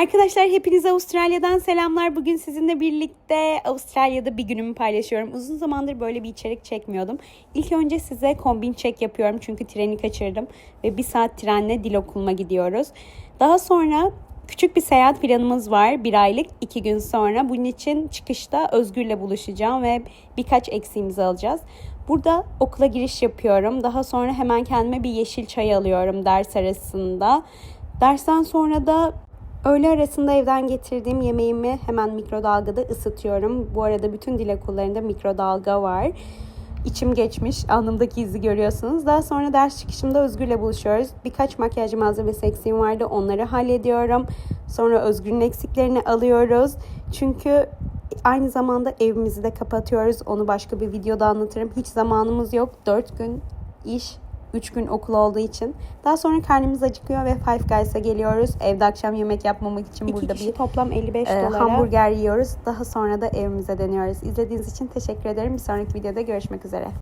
Arkadaşlar hepinize Avustralya'dan selamlar. Bugün sizinle birlikte Avustralya'da bir günümü paylaşıyorum. Uzun zamandır böyle bir içerik çekmiyordum. İlk önce size kombin çek yapıyorum çünkü treni kaçırdım ve bir saat trenle dil okuluma gidiyoruz. Daha sonra küçük bir seyahat planımız var. Bir aylık iki gün sonra. Bunun için çıkışta Özgür'le buluşacağım ve birkaç eksiğimizi alacağız. Burada okula giriş yapıyorum. Daha sonra hemen kendime bir yeşil çay alıyorum ders arasında. Dersten sonra da öğle arasında evden getirdiğim yemeğimi hemen mikrodalgada ısıtıyorum. Bu arada bütün dil okullarında mikrodalga var. İçim geçmiş. Alnımdaki izi görüyorsunuz. Daha sonra ders çıkışımda Özgür'le buluşuyoruz. Birkaç makyaj malzemesi eksiğim vardı. Onları hallediyorum. Sonra Özgür'ün eksiklerini alıyoruz. Çünkü aynı zamanda evimizi de kapatıyoruz. Onu başka bir videoda anlatırım. Hiç zamanımız yok. 4 gün iş, 3 gün okul olduğu için. Daha sonra karnımız acıkıyor ve Five Guys'a geliyoruz. Evde akşam yemek yapmamak için İki burada bir toplam 55 e, dolara. hamburger yiyoruz. Daha sonra da evimize dönüyoruz. İzlediğiniz için teşekkür ederim. Bir sonraki videoda görüşmek üzere.